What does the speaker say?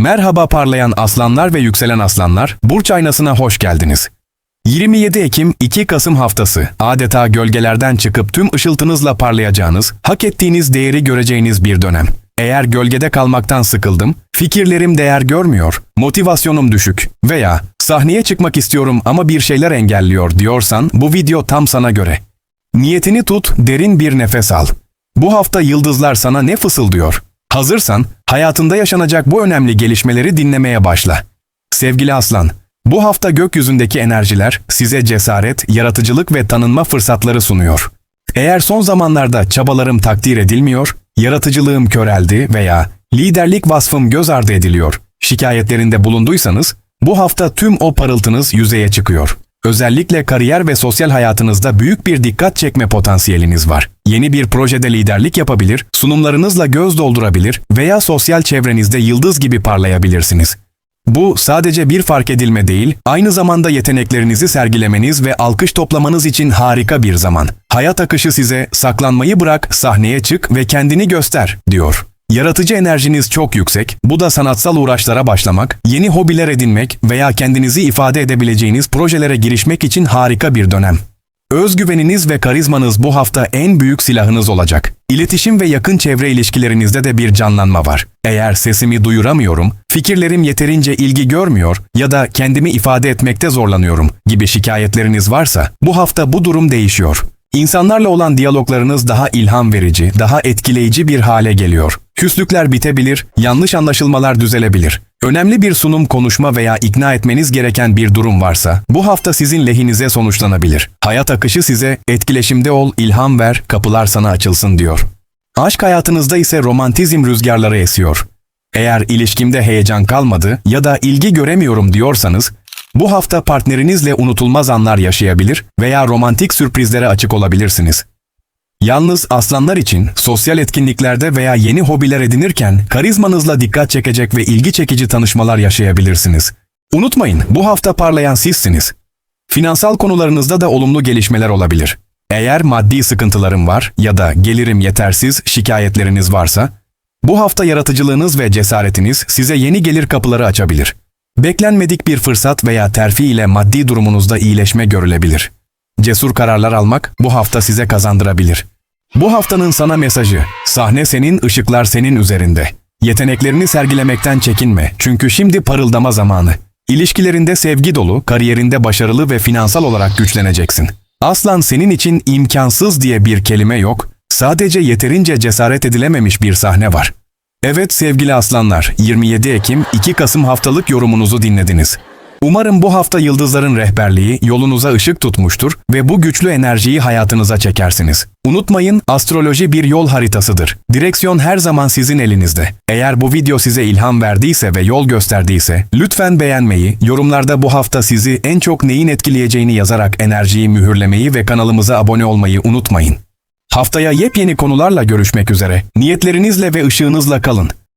Merhaba parlayan aslanlar ve yükselen aslanlar, Burç Aynası'na hoş geldiniz. 27 Ekim 2 Kasım haftası adeta gölgelerden çıkıp tüm ışıltınızla parlayacağınız, hak ettiğiniz değeri göreceğiniz bir dönem. Eğer gölgede kalmaktan sıkıldım, fikirlerim değer görmüyor, motivasyonum düşük veya sahneye çıkmak istiyorum ama bir şeyler engelliyor diyorsan bu video tam sana göre. Niyetini tut, derin bir nefes al. Bu hafta yıldızlar sana ne fısıldıyor? Hazırsan hayatında yaşanacak bu önemli gelişmeleri dinlemeye başla. Sevgili aslan, bu hafta gökyüzündeki enerjiler size cesaret, yaratıcılık ve tanınma fırsatları sunuyor. Eğer son zamanlarda çabalarım takdir edilmiyor, yaratıcılığım köreldi veya liderlik vasfım göz ardı ediliyor, şikayetlerinde bulunduysanız, bu hafta tüm o parıltınız yüzeye çıkıyor. Özellikle kariyer ve sosyal hayatınızda büyük bir dikkat çekme potansiyeliniz var. Yeni bir projede liderlik yapabilir, sunumlarınızla göz doldurabilir veya sosyal çevrenizde yıldız gibi parlayabilirsiniz. Bu sadece bir fark edilme değil, aynı zamanda yeteneklerinizi sergilemeniz ve alkış toplamanız için harika bir zaman. Hayat akışı size saklanmayı bırak, sahneye çık ve kendini göster diyor. Yaratıcı enerjiniz çok yüksek, bu da sanatsal uğraşlara başlamak, yeni hobiler edinmek veya kendinizi ifade edebileceğiniz projelere girişmek için harika bir dönem. Özgüveniniz ve karizmanız bu hafta en büyük silahınız olacak. İletişim ve yakın çevre ilişkilerinizde de bir canlanma var. Eğer sesimi duyuramıyorum, fikirlerim yeterince ilgi görmüyor ya da kendimi ifade etmekte zorlanıyorum gibi şikayetleriniz varsa bu hafta bu durum değişiyor. İnsanlarla olan diyaloglarınız daha ilham verici, daha etkileyici bir hale geliyor. Küslükler bitebilir, yanlış anlaşılmalar düzelebilir. Önemli bir sunum, konuşma veya ikna etmeniz gereken bir durum varsa, bu hafta sizin lehinize sonuçlanabilir. Hayat akışı size etkileşimde ol, ilham ver, kapılar sana açılsın diyor. Aşk hayatınızda ise romantizm rüzgarları esiyor. Eğer ilişkimde heyecan kalmadı ya da ilgi göremiyorum diyorsanız, bu hafta partnerinizle unutulmaz anlar yaşayabilir veya romantik sürprizlere açık olabilirsiniz. Yalnız aslanlar için sosyal etkinliklerde veya yeni hobiler edinirken karizmanızla dikkat çekecek ve ilgi çekici tanışmalar yaşayabilirsiniz. Unutmayın, bu hafta parlayan sizsiniz. Finansal konularınızda da olumlu gelişmeler olabilir. Eğer maddi sıkıntılarım var ya da gelirim yetersiz şikayetleriniz varsa, bu hafta yaratıcılığınız ve cesaretiniz size yeni gelir kapıları açabilir. Beklenmedik bir fırsat veya terfi ile maddi durumunuzda iyileşme görülebilir. Cesur kararlar almak bu hafta size kazandırabilir. Bu haftanın sana mesajı, sahne senin, ışıklar senin üzerinde. Yeteneklerini sergilemekten çekinme çünkü şimdi parıldama zamanı. İlişkilerinde sevgi dolu, kariyerinde başarılı ve finansal olarak güçleneceksin. Aslan senin için imkansız diye bir kelime yok, sadece yeterince cesaret edilememiş bir sahne var. Evet sevgili aslanlar, 27 Ekim 2 Kasım haftalık yorumunuzu dinlediniz. Umarım bu hafta yıldızların rehberliği yolunuza ışık tutmuştur ve bu güçlü enerjiyi hayatınıza çekersiniz. Unutmayın, astroloji bir yol haritasıdır. Direksiyon her zaman sizin elinizde. Eğer bu video size ilham verdiyse ve yol gösterdiyse, lütfen beğenmeyi, yorumlarda bu hafta sizi en çok neyin etkileyeceğini yazarak enerjiyi mühürlemeyi ve kanalımıza abone olmayı unutmayın. Haftaya yepyeni konularla görüşmek üzere. Niyetlerinizle ve ışığınızla kalın.